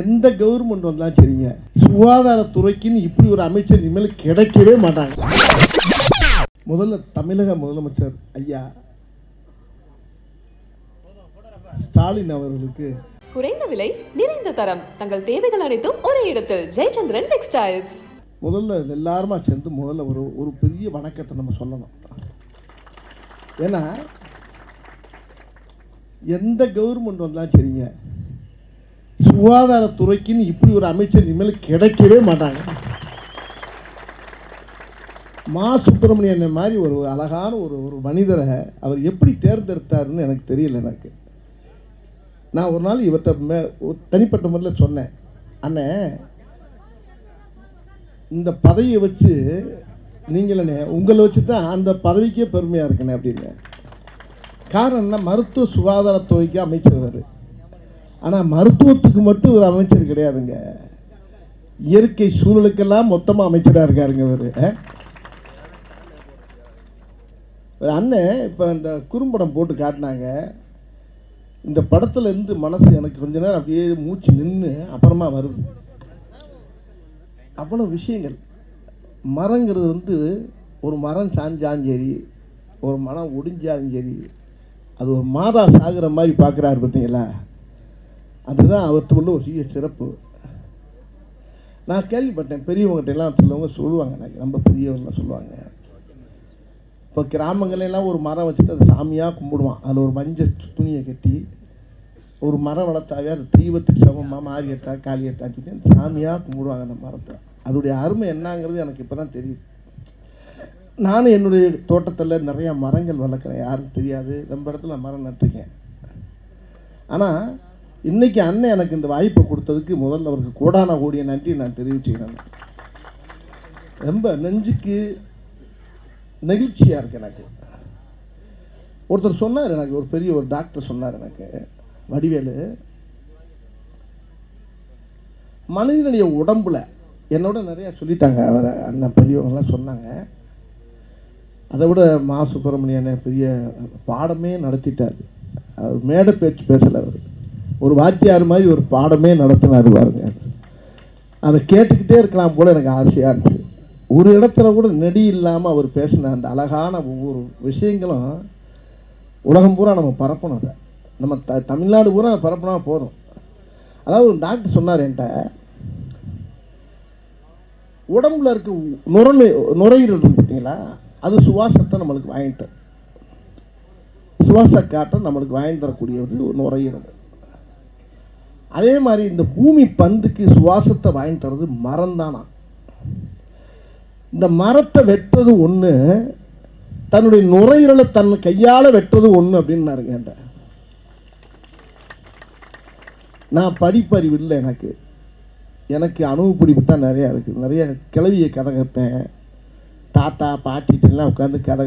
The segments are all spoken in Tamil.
எந்த கவர்மெண்ட் வந்தாலும் சரிங்க. சுகாதாரத்துறைக்குன்னு இப்படி ஒரு அமைச்சர் இனிமேல் கிடைக்கவே மாட்டாங்க. முதல்ல தமிழக முதலமைச்சர் ஐயா ஸ்டாலின் அவர்களுக்கு குறைந்த விலை நிறைந்த தரம். தங்கள் தேவைகள் அனைத்தும் ஒரே இடத்தில். ஜெயச்சந்திரன் டெக்ஸ்டைல்ஸ். முதல்ல எல்லாருமா சேர்ந்து முதல்ல ஒரு ஒரு பெரிய வணக்கத்தை நம்ம சொல்லணும். ஏன்னா எந்த கவர்மெண்ட் வந்தாலும் சரிங்க. சுகாதாரத்துறைக்குன்னு இப்படி ஒரு அமைச்சர் இனிமேல் கிடைக்கவே மாட்டாங்க. மா சுப்பிரமணியன் மாதிரி ஒரு அழகான ஒரு ஒரு மனிதரை அவர் எப்படி தேர்ந்தெடுத்தாருன்னு எனக்கு தெரியல எனக்கு. நான் ஒரு நாள் இவர்கிட்ட மே தனிப்பட்ட முறையில் சொன்னேன். அண்ணே இந்த பதவியை வச்சு நீங்களே உங்களை வச்சு தான் அந்த பதவிக்கே பெருமையாக இருக்கணே அப்படின்னு. காரணம் என்ன மருத்துவ சுகாதாரத்துறைக்கு அமைச்சர் ஆனால் மருத்துவத்துக்கு மட்டும் ஒரு அமைச்சர் கிடையாதுங்க. இயற்கை சூழலுக்கெல்லாம் மொத்தமாக அமைச்சராக இருக்காருங்க அவர் அண்ணன் இப்போ இந்த குறும்படம் போட்டு காட்டினாங்க. இந்த படத்துல இருந்து மனசு எனக்கு கொஞ்ச நேரம் அப்படியே மூச்சு நின்று அப்புறமா வருது. அவ்வளோ விஷயங்கள். மரங்கிறது வந்து ஒரு மரம் சாஞ்சாலும் சரி ஒரு மரம் ஒடிஞ்சாலும் சரி அது ஒரு மாதா சாகுற மாதிரி பார்க்குறாரு பார்த்தீங்களா? அதுதான் அவர்கிட்ட உள்ள ஒரு சிறிய சிறப்பு. நான் கேள்விப்பட்டேன் பெரியவங்ககிட்ட எல்லாம் சிலவங்க சொல்லுவாங்க எனக்கு ரொம்ப பெரியவங்களாம் சொல்லுவாங்க. இப்போ கிராமங்களெல்லாம் ஒரு மரம் வச்சுட்டு அதை சாமியாக கும்பிடுவான். அதில் ஒரு மஞ்சள் துணியை கட்டி ஒரு மரம் வளர்த்தாவே அது தெய்வத்துக்கு சமமாக மாரியத்தா காளியத்தான்னு சொல்லி அந்த சாமியாக கும்பிடுவாங்க அந்த மரத்தை. அதோடைய அருமை என்னங்கிறது எனக்கு இப்போ தான் தெரியும். நானும் என்னுடைய தோட்டத்தில் நிறையா மரங்கள் வளர்க்குறேன். யாருக்கும் தெரியாது. ரொம்ப இடத்துல மரம் நட்டுருக்கேன். ஆனால் இன்றைக்கி அண்ணன் எனக்கு இந்த வாய்ப்பை கொடுத்ததுக்கு முதல்ல அவருக்கு கோடான கோடிய நன்றி நான் தெரிவிச்சுக்கிறேன். ரொம்ப நெஞ்சுக்கு நெகிழ்ச்சியாக இருக்கு எனக்கு. ஒருத்தர் சொன்னார் எனக்கு ஒரு பெரிய ஒரு டாக்டர் சொன்னார் எனக்கு வடிவேலு. மனிதனுடைய உடம்புல என்னோட நிறையா சொல்லிட்டாங்க அவர் அண்ணன் பெரியவங்கள்லாம் சொன்னாங்க. அதை விட மா சுப்பிரமணியன் பெரிய பாடமே நடத்திட்டார். அவர் மேடை பேச்சு பேசலை அவர். ஒரு வாத்தியார் மாதிரி ஒரு பாடமே நடத்தினார் பாருங்க. அதை கேட்டுக்கிட்டே இருக்கலாம் போல எனக்கு ஆசையாக இருந்துச்சு. ஒரு இடத்துல கூட நெடி இல்லாமல் அவர் பேசின அந்த அழகான ஒவ்வொரு விஷயங்களும் உலகம் பூரா நம்ம பரப்பணும் அதை. நம்ம த தமிழ்நாடு பூரா பரப்புனா போதும். அதாவது ஒரு டாக்டர் சொன்னார் என்கிட்ட உடம்புல இருக்க நுரணு நுரையீரல் இருக்கு பார்த்தீங்களா? அது சுவாசத்தை நம்மளுக்கு வாங்கிட்டு சுவாச காட்டை நம்மளுக்கு வாங்கி தரக்கூடியது ஒரு நுரையீரல். அதே மாதிரி இந்த பூமி பந்துக்கு சுவாசத்தை வாங்கி தர்றது மரம் தானா? இந்த மரத்தை வெட்டுறது ஒன்று தன்னுடைய நுரையீரலை தன் கையால் வெட்டுறது ஒன்று அப்படின்னு என்கிட்ட. நான் படிப்பறிவு இல்லை எனக்கு. எனக்கு அனுபவப்பிடிப்பு தான் நிறையா இருக்குது. நிறைய கிளவியை கதை கேட்பேன் தாத்தா பாட்டிகிட்டெல்லாம் உட்காந்து கதை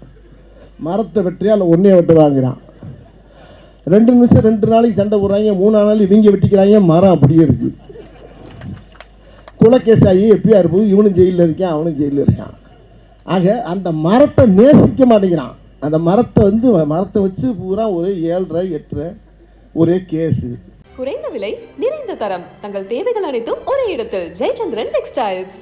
மரத்தை வெட்டியா இல்லை ஒன்றைய வெட்டு வாங்குறான். ரெண்டு நிமிஷம் ரெண்டு நாளைக்கு சண்டை போடுறாங்க மூணு நாள் இவங்க வெட்டிக்கிறாங்க மரம் அப்படியே இருக்கு. குலக்கேஸ் ஆகி எப்பியாக இருப்பது இவனும் ஜெயிலில் இருக்கான் அவனும் ஜெயிலில் இருக்கான். ஆக அந்த மரத்தை நேசிக்க மாட்டேங்கிறான். அந்த மரத்தை வந்து மரத்தை வச்சு பூரா ஒரு ஏழரை எட்டரை ஒரே கேஸு குறைந்த விலை நிறைந்த தரம். தங்கள் தேவைகள் அனைத்தும் ஒரே இடத்தில். ஜெயச்சந்திரன் டெக்ஸ்டைல்ஸ்